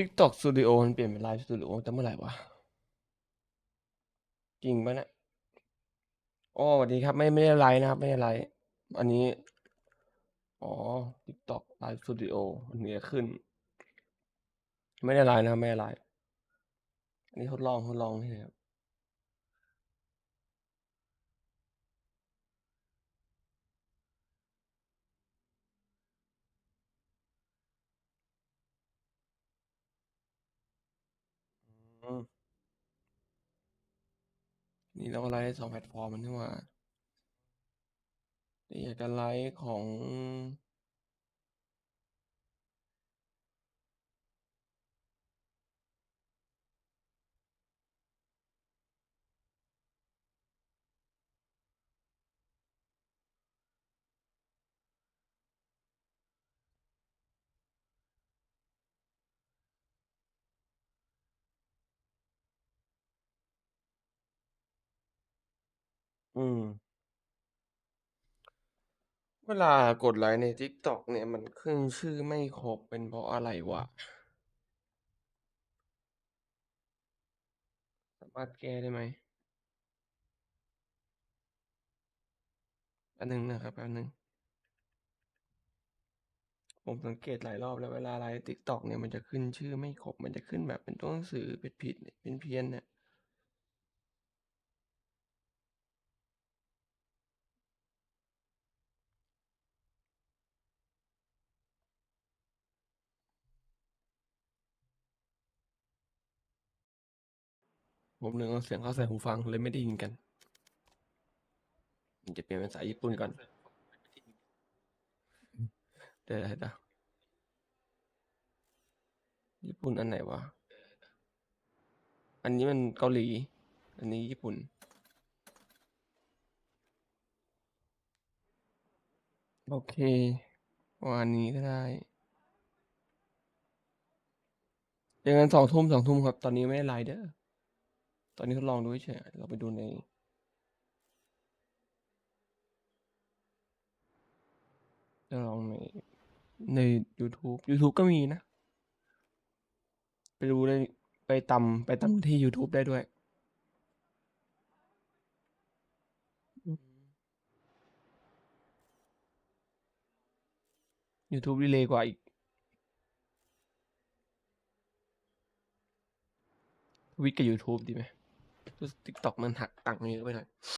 TikTok Studio มันเปลี่ยนเป็น Live Studio ตั้งแต่เมื่อไหร่วะ จริงปะเนี่ย?อ๋อสวัสดีครับ ไม่ไม่ได้ไลฟ์นะครับ ไม่ได้ไลฟ์อันนี้ อ๋อ TikTok Live Studio อันนี้ขึ้น ไม่ได้ไลฟ์นะไม่ได้ไลฟ์อันนี้ทดลองทดลองนี่ครับ อืม นี่เราก็ไลฟ์สองแพลตฟอร์มมันนี่หว่านี่อยากจะไลฟ์ของ อืม เวลากดไลค์ใน TikTok เนี่ย มันขึ้นชื่อไม่ครบ เป็นเพราะอะไรวะ?สามารถแก้ได้ไหม?แป๊บหนึ่งนะครับ แป๊บหนึ่ง ผมสังเกตหลายรอบแล้ว เวลาไลฟ์ TikTok เนี่ย มันจะขึ้นชื่อไม่ครบ มันจะขึ้นแบบเป็นตัวหนังสือผิด ๆเพี้ยน ๆ เนี่ย ผมลืมเอาเสียงเข้าใส่หูฟังเลยไม่ได้ยินกันผมจะเปลี่ยนเป็นภาษาญี่ปุ่นก่อนอืมเดี๋ยวญี่ปุ่นอันไหนวะ?อันนี้มันเกาหลี อันนี้ญี่ปุ่น โอเคประมาณนี้ก็ได้เจอกัน20:00 20:00ครับ ตอนนี้ไม่ได้ไลฟ์เด้อ ตอนนี้ทดลองดูเฉยเราไปดูในจะลองในในยูทูบยูทูบก็มีนะ ไปดูในไปตามไปตามที่ยูทูบได้ด้วยยูทูบดีเลยกว่าอีก Twitch กับยูทูบดีไหม? รู้สึกต็อกมันหักตังค์เยอะไปหน่อย